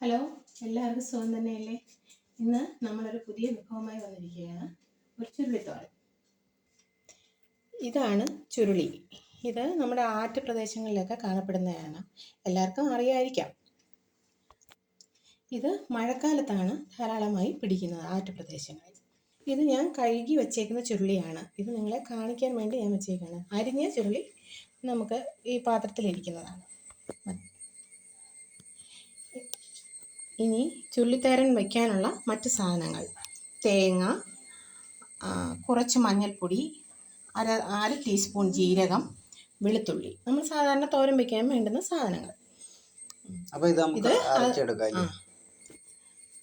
Hello എല്ലാവർക്കും സുഖം തന്നെയല്ലേ? ഇന്ന് നമ്മളൊരു പുതിയ വിഭവമായി വന്നിരിക്കുകയാണ്. ഒരു ചുരുളിത്തോരൻ. ഇതാണ് ചുരുളി. ഇത് നമ്മുടെ ആറ്റ് പ്രദേശങ്ങളിലൊക്കെ കാണപ്പെടുന്നതാണ്. എല്ലാവർക്കും അറിയായിരിക്കാം. ഇത് മഴക്കാലത്താണ് ധാരാളമായി പിടിക്കുന്നത് ആറ്റ് പ്രദേശങ്ങളിൽ. ഇത് ഞാൻ കഴുകി വച്ചേക്കുന്ന ചുരുളിയാണ്. ഇത് നിങ്ങളെ കാണിക്കാൻ വേണ്ടി ഞാൻ വെച്ചേക്കുകയാണ് അരിഞ്ഞ ചുരുളി നമുക്ക് ഈ പാത്രത്തിലിരിക്കുന്നതാണ്. ഇനി ചുള്ളിത്തേരൻ വയ്ക്കാനുള്ള മറ്റ് സാധനങ്ങൾ. തേങ്ങ കുറച്ച് മഞ്ഞൾപ്പൊടി അര അര ടീസ്പൂൺ ജീരകം വെളുത്തുള്ളി. നമ്മൾ സാധാരണ തോരൻ വയ്ക്കാൻ വേണ്ടുന്ന സാധനങ്ങൾ. ഇത്?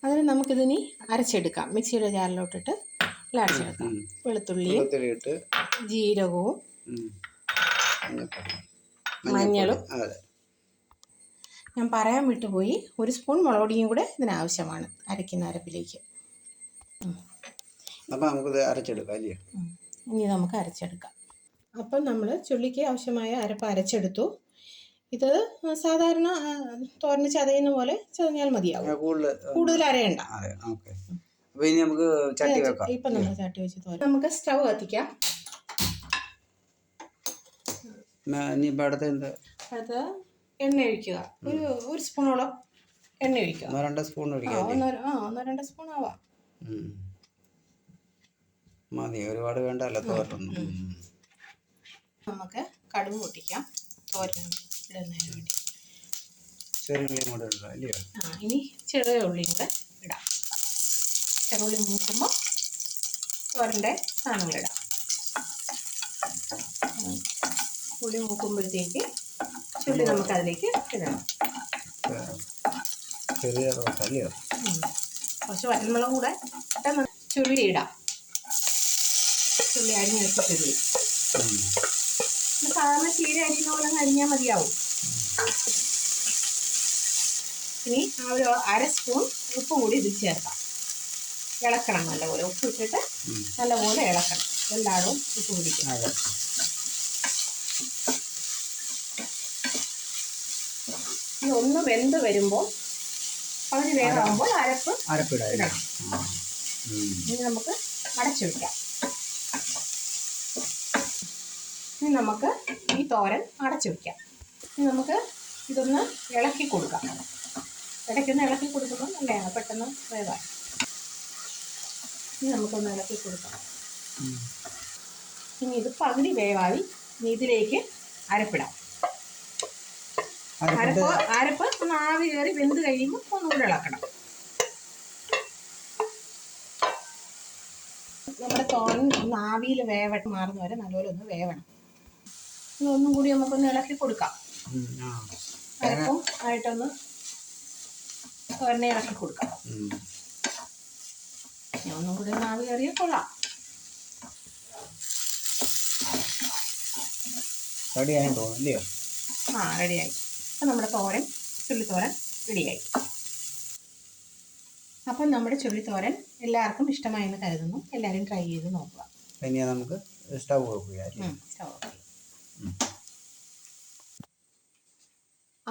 അതിന് നമുക്കിതിനി അരച്ചെടുക്കാം. മിക്സിയുടെ ജാറിലോട്ടിട്ട് എല്ലാം അരച്ചെടുക്കാം. വെളുത്തുള്ളി വെളുത്തുള്ളിയും ജീരകവും. മഞ്ഞളും. ഞാൻ പറയാൻ വിട്ടുപോയി. ഒരു സ്പൂൺ മുളക് പൊടിയും കൂടെ ഇതിനാവശ്യമാണ് അരയ്ക്കുന്ന അരപ്പിലേക്ക്. അപ്പൊ നമുക്കിത് അരച്ചെടുക്കാം അല്ലേ? ഇനി നമുക്ക് അരച്ചെടുക്കാം. അപ്പം നമ്മൾ ചുള്ളിക്ക് ആവശ്യമായ അരപ്പ് അരച്ചെടുത്തു. ഇത് സാധാരണ തോരന് ചതയുന്ന പോലെ ചതഞ്ഞാൽ മതിയാവും. കൂടുതൽ അരയണ്ട. നമുക്ക് ചട്ടി വെക്കാം. ഇപ്പം നമ്മൾ ചട്ടി വെച്ച് തോരൻ. നമുക്ക് സ്റ്റൗ കത്തിക്കാം. അടുത്ത അത് എണ്ണ ഒഴിക്കുക. ഒരു ഒരു സ്പൂണോളം എണ്ണ ഒഴിക്കുക. ഒന്നോ രണ്ടോ സ്പൂൺ ആ ഒഴിക്കാം ഒന്നോ ആ ഒന്നോ രണ്ടോ സ്പൂൺ ആവാം. ഉം. മതി ഒരുപാട് വേണ്ടല്ലോ ഉം. നമുക്ക് കടുക് പൊട്ടിക്കാം. തോരൻ ഇടുന്നതിന് വേണ്ടി. ചെറിയ ഉള്ളി കൂടെ ഇടാം അല്ലയോ? ആ ഇനി ചെറിയ ഉള്ളിയും കൂടെ ഇടാം. ചെറുള്ളി മൂക്കുമ്പോൾ തോരന്റെ സാധനങ്ങളിടാം ഉം. ഉള്ളി മൂക്കുമ്പോഴത്തേക്ക് ചുള്ളി നമുക്ക് അതിലേക്ക് ഇടണം. ചെറിയ റോസ അല്ലയോ ഉം. കുറച്ച് വരുമ്പോൾ കൂടെ ഇട്ടാൽ. ചുള്ളി ഇടാം ചുള്ളി അരിഞ്ഞ് വെച്ച ചുള്ളി. സാധാരണ ചീര അരിഞ്ഞ പോലെ അരിഞ്ഞാൽ മതിയാവും. ഇനി ആ ഒരു അര സ്പൂൺ ഉപ്പ് കൂടി ഇതിൽ ചേർക്കാം. ഇളക്കണം നല്ലപോലെ. ഉപ്പ് ഇട്ടിട്ട് നല്ലപോലെ ഇളക്കണം. എല്ലാവരും ഉപ്പ് പിടിക്കും ഇനി ഒന്ന് വെന്ത് വരുമ്പോൾ പകുതി വേഗമാകുമ്പോൾ അരപ്പ് അരപ്പിടാം. ഇനി നമുക്ക് അടച്ചു വയ്ക്കാം ഇനി നമുക്ക് ഈ തോരൻ അടച്ചു വയ്ക്കാം ഇനി നമുക്ക് ഇതൊന്ന് ഇളക്കി കൊടുക്കാം. ഇടയ്ക്കൊന്ന് ഇളക്കി കൊടുക്കുമ്പോൾ നല്ലതാണ് പെട്ടെന്ന് വേവായി ഇനി നമുക്കൊന്ന് ഇളക്കി കൊടുക്കാം. ഇനി ഇത് പകുതി വേവായി ഇനി ഇതിലേക്ക് അരപ്പിടാം. അരപ്പ്. അരപ്പ് ഒന്ന് ആവി കയറി വെന്ത് കഴിയുമ്പോൾ ഒന്നുകൂടെ ഇളക്കണം. നമ്മുടെ തോരൻ ഒന്ന് ആവിയിൽ വേവ മാറുന്ന വരെ നല്ലപോലെ ഒന്ന് വേവണം. ഒന്നും കൂടി നമുക്കൊന്ന് ഇളക്കി കൊടുക്കാം. അരപ്പും ആയിട്ടൊന്ന് തോരനെ ഇളക്കി കൊടുക്കാം. ഉം. ഒന്നും കൂടി ഒന്ന് ആവി കയറിയാൽ കൊള്ളാം. റെഡിയായി തോന്നുന്നു ആ റെഡിയായി. അപ്പം നമ്മുടെ തോരൻ ചുള്ളിത്തോരൻ റെഡിയായി. അപ്പം നമ്മുടെ ചുള്ളിത്തോരൻ എല്ലാവർക്കും ഇഷ്ടമായെന്ന് കരുതുന്നു. എല്ലാവരും ട്രൈ ചെയ്ത് നോക്കുക. ഇനി നമുക്ക് സ്റ്റവ്.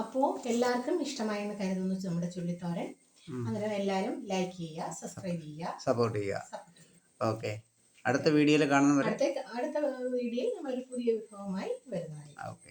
അപ്പോൾ എല്ലാവർക്കും ഇഷ്ടമായെന്ന് കരുതുന്നു നമ്മുടെ ചുള്ളിത്തോരൻ. അന്നേരം എല്ലാവരും ലൈക്ക് ചെയ്യുക സബ്സ്ക്രൈബ് ചെയ്യുക. സപ്പോർട്ട് ചെയ്യുക. ഓക്കെ അടുത്ത വീഡിയോയിൽ കാണുന്നവരെ അടുത്ത അടുത്ത വീഡിയോയിൽ നമ്മളൊരു പുതിയ വിഭവമായി വരുന്നതായിരിക്കും. ഓക്കെ